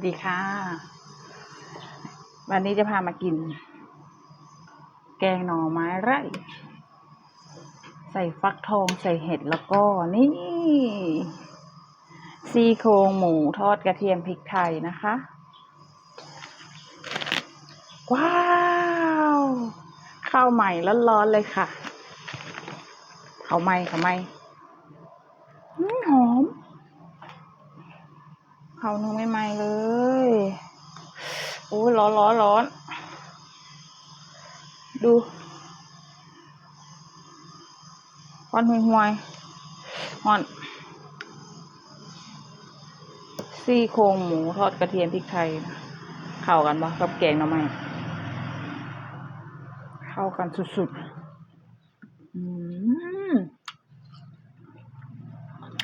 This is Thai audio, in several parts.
วัสดีค่ะ วันนี้จะพามากิน แกงหน่อไม้ไร่ ใส่ฟักทองใส่เห็ดแล้วก็นี่ซี่โครงหมูทอดกระเทียมพริกไทยนะคะ ว้าวข้าวใหม่ร้อนๆเลยค่ะข้าวใหม่ข้าวใหม่อืมหอม เขาหนูไม่ไหมเลยโอ้ยร้อนร้อนร้อนดูควันห่วยห่วยๆฮอน ซี่โครงหมูทอดกระเทียมพริกไทย เข้ากันปะกับแกงหน่อไม้เข้ากันสุดๆอืม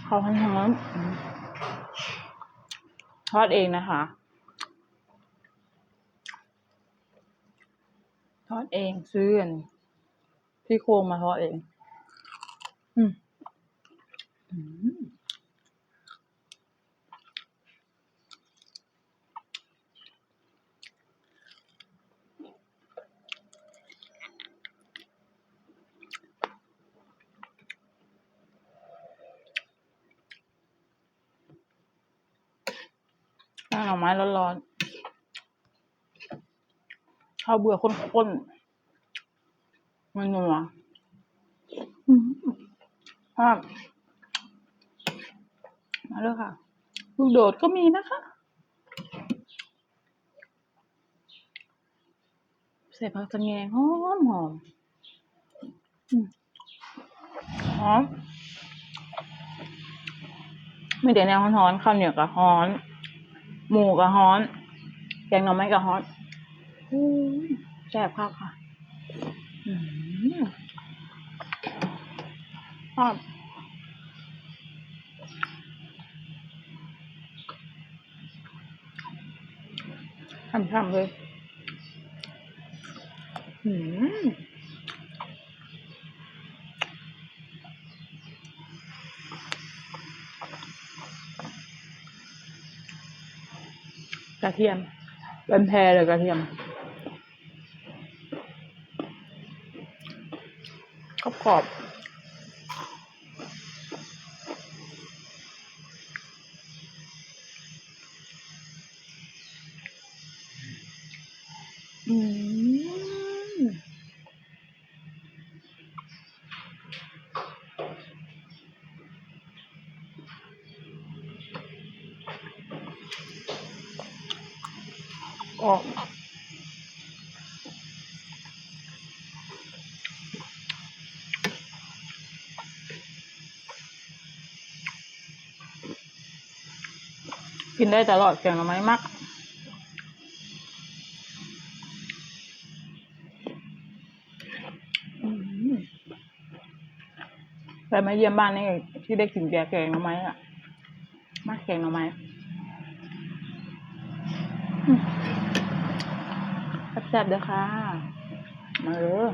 เข้าหอมๆอืม อดเองนะคะ ทอดเองซื้อกันที่โครงมาทอดเอง อืมอืม แกงหน่อไม้ร้อนๆข้าวเบื่อข้นๆมันนัวอืมครับมาเลยค่ะ ลูกโดดก็มีนะคะใส่ผักสะแงงหอมหอมอืมหอมไม่เดี๋ยวแนวฮ้อนๆข้าวเหนียวกับฮ้อน หมูกับฮ้อนแกงหน่อไม้กับฮ้อนแซ่บมากค่ะอืมชอบช่ำๆเลย อืม กระเทียม เป็นแพรเลยกระเทียมกรอบๆอืม กรอบกินได้ตลอดแกงหน่อไม้มักไปมาเยี่ยมบ้านนี่ที่ได้กินแกงแกงหน่อไม้อะมากแกงหน่อไม้ แซ่บๆเด้อค่ะ มาเลย